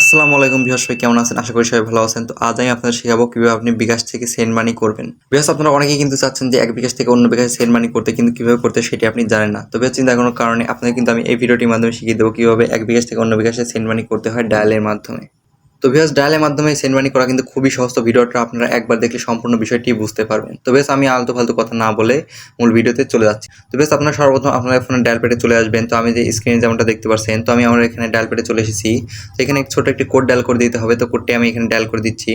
আসসালামু আলাইকুম বিহাস ভাই কেমন আছেন? আশা করি সবাই ভালো আছেন। তো আজ আমি আপনাদের শেখাবো কীভাবে আপনি বিকাশ থেকে সেন্ড মানি করবেন। বিকাশ আপনারা অনেকেই কিন্তু চাচ্ছেন যে এক বিকাশ থেকে অন্য বিকাশে সেন্ড মানি করতে, কিন্তু কীভাবে করতে সেটি আপনি জানেন না। তবে চিন্তা কোনো কারণে আপনাকে কিন্তু আমি এই ভিডিওটির মাধ্যমে শিখিয়ে দেবো কীভাবে এক বিকাশ থেকে অন্য বিকাশে সেন্ড মানি করতে হয় ডায়ালের মাধ্যমে। তো বিহাস ডায়ালের মাধ্যমে সেন্ড মানি করা কিন্তু খুবই সহজ। ভিডিওটা আপনারা একবার দেখলে সম্পূর্ণ বিষয়টি বুঝতে পারবেন। তো বেশ আমি আলতু ফালতু কথা না বলে মূল ভিডিওতে চলে যাচ্ছি। তো বেশ আপনারা সর্বপ্রথম আপনার ফোনের ডায়াল পেটে চলে আসবেন। তো আমি যে স্ক্রিনে যেমনটা দেখতে পাচ্ছেন, তো আমি আমার এখানে ডায়াল পেটে চলে এসেছি। তো এখানে ছোট একটি কোড ডায়াল করে দিতে হবে। তো কোডটি আমি এখানে ডায়াল করে দিচ্ছি।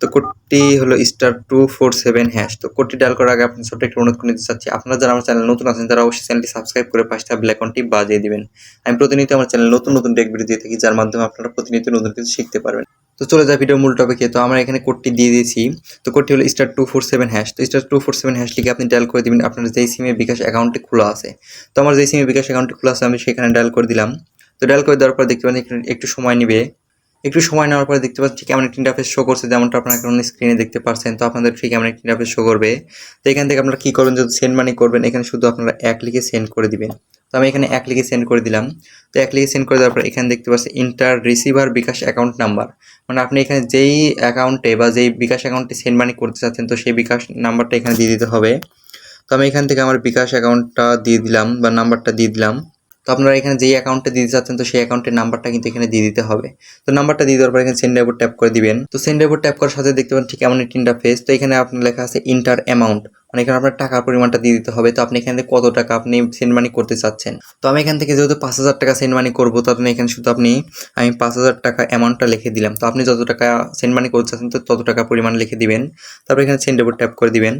তো কোডটি হলো star two four seven hash তো কোডটি ডায়াল করার আগে আপনি ছোট্ট একটি অনুরোধ করে দিতে চাচ্ছি। আপনারা যারা আমার চ্যানেল নতুন আছেন, তারা অবশ্যই চ্যানেলটি সাবস্ক্রাইব করে পাশে থাকা ব্ল্যাকনটি বাজিয়ে দিবেন। আমি প্রতিনিয়ত আমার চ্যানেল নতুন নতুন টেক ভিডিও দিয়ে থাকি, যার মাধ্যমে আপনারা প্রতিনিয়ত নতুন কিছু শিখতে পারবেন। তো চলে যায় ভিডিও মূল টপিকে তো আমরা এখানে কোডটি দিয়ে দিয়েছি। তো কোডটি হলো star two four seven hash তো star two four seven hash লিখে আপনি ডায়াল করে দিবেন। আপনার যেই সিমে বিকাশ অ্যাকাউন্টটি খোলা আছে। তো আমার যেই সিমে বিকাশ অ্যাকাউন্টটি খোলা আছে, আমি সেখানে ডায়াল করে দিলাম। তো ডায়াল করে দেওয়ার পর দেখতে পাচ্ছেন একটু- একটু সময় নেবে। একটু সময় নেওয়ার পরে দেখতে পাচ্ছি কেমন একটি ইন্টারফেস শো করছে, যেমনটা আপনারা এখন স্ক্রিনে দেখতে পাচ্ছেন তো আপনাদের ঠিক কেমন একটি ইন্টারফেস শো করবে। তো এখান থেকে আপনারা কী করবেন, যদি সেন্ড মানি করবেন, এখানে শুধু আপনারা এক লিখে সেন্ড করে দিবেন। তো আমি এখানে এক লিখে সেন্ড করে দিলাম। তো এক লিখে সেন্ড করে দেওয়ার পর এখানে দেখতে পাচ্ছি inter receiver bKash account number মানে আপনি এখানে যেই অ্যাকাউন্টে বা যেই বিকাশ অ্যাকাউন্টে সেন্ড মানি করতে চাচ্ছেন, তো সেই বিকাশ নাম্বারটা এখানে দিয়ে দিতে হবে। তো আমি এখান থেকে আমার বিকাশ অ্যাকাউন্টটা দিয়ে দিলাম বা নাম্বারটা দিয়ে দিলাম। তো আপনারা এখানে যেই অ্যাকাউন্টে দিতে চাচ্ছেন, তো সেই অ্যাকাউন্টের নাম্বারটা কিন্তু এখানে দিয়ে দিতে হবে। তো নাম্বারটা দিয়ে দেওয়ার পর এখানে সেন্ড ট্যাপ করে দিবেন। তো সেন্ড উপর ট্যাপ করার সাথে দেখতে পাবেন ঠিক এমন একটি ইন্টারফেস তো এখানে আপনার লেখা আছে ইন্টার অ্যামাউন্ট মানে এখানে আপনার টাকার পরিমাণটা দিয়ে দিতে হবে। তো আপনি এখান থেকে কত টাকা আপনি সেন্ড মানি করতে চাচ্ছেন? তো আমি এখান থেকে যেহেতু পাঁচ হাজার টাকা সেন্ড মানি করব তো আপনি এখানে শুধু আপনি, আমি পাঁচ হাজার টাকা অ্যামাউন্টটা লিখে দিলাম। তো আপনি যত টাকা সেন্ড মানি করতে চাচ্ছেন, তো তত টাকা পরিমাণ লিখে দিবেন। তারপর এখানে সেন্ড উপর ট্যাপ করে দিবেন।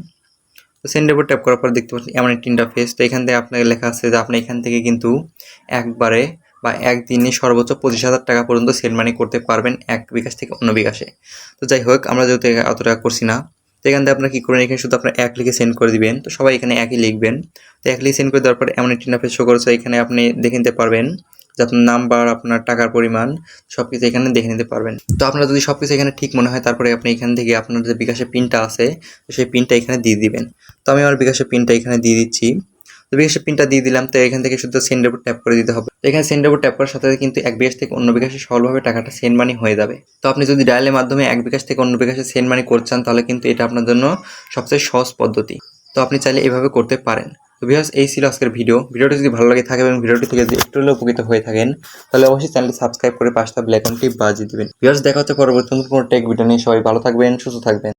তো সেন্ড উপর ট্যাপ করার পর দেখতে পাচ্ছেন এমন একটি ইন্টারফেস তো এখান থেকে আপনাকে লেখা আছে যে আপনি এখান থেকে কিন্তু একবারে বা একদিনে সর্বোচ্চ পঁচিশ হাজার টাকা পর্যন্ত সেন্ড মানি করতে পারবেন এক বিকাশ থেকে অন্য বিকাশে। তো যাই হোক, আমরা যেহেতু এ- অত টাকা করছি না তো এখান থেকে আপনারা কী করবেন এখানে শুধু আপনার এক লিখে সেন্ড করে দিবেন। তো সবাই এখানে একই লিখবেন। তো এক লিখে সেন্ড করে দেওয়ার পর এমন একটি ইন্টারফেস শো করেছে এখানে আপনি দেখে নিতে পারবেন যে আপনার নাম্বার, আপনার টাকার পরিমাণ সব কিছু এখানে দেখে নিতে পারবেন। তো আপনার যদি সব কিছু এখানে ঠিক মনে হয়, তারপরে আপনি এখান থেকে আপনার যে বিকাশের পিনটা আছে, তো সেই পিনটা এখানে দিয়ে দিবেন। তো আমি আমার বিকাশের পিনটা এখানে দিয়ে দিচ্ছি। বিকাশের পিনটা দিয়ে দিলাম, তো এখান থেকে শুধু সেন্ড উপর ট্যাপ করে দিতে হবে। তো এখানে সেন্ড উপর ট্যাপ করার সাথে সাথে কিন্তু এক বিকাশ থেকে অন্য বিকাশে সরলভাবে টাকাটা সেন্ড মানি হয়ে যাবে। তো আপনি যদি ডায়ালের মাধ্যমে এক বিকাশ থেকে অন্য বিকাশে সেন্ড মানি করছেন তাহলে কিন্তু এটা আপনার জন্য সবচেয়ে সহজ পদ্ধতি। তো আপনি চাইলে এভাবে করতে পারেন। তো বিহাস এই ছিল আজকের ভিডিও ভিডিওটি যদি ভালো লাগে থাকে এবং ভিডিওটি থেকে যদি একটু হলেও উপকৃত হয়ে থাকেন, তাহলে অবশ্যই চ্যানেলটি সাবস্ক্রাইব করে পাশটা ব্ল্যাক বাজিয়ে দিবেন। বিহাস দেখা হচ্ছে পরবর্তী কোনো টেক ভিডিও নিয়ে। সবাই ভালো থাকবেন, সুস্থ থাকবেন।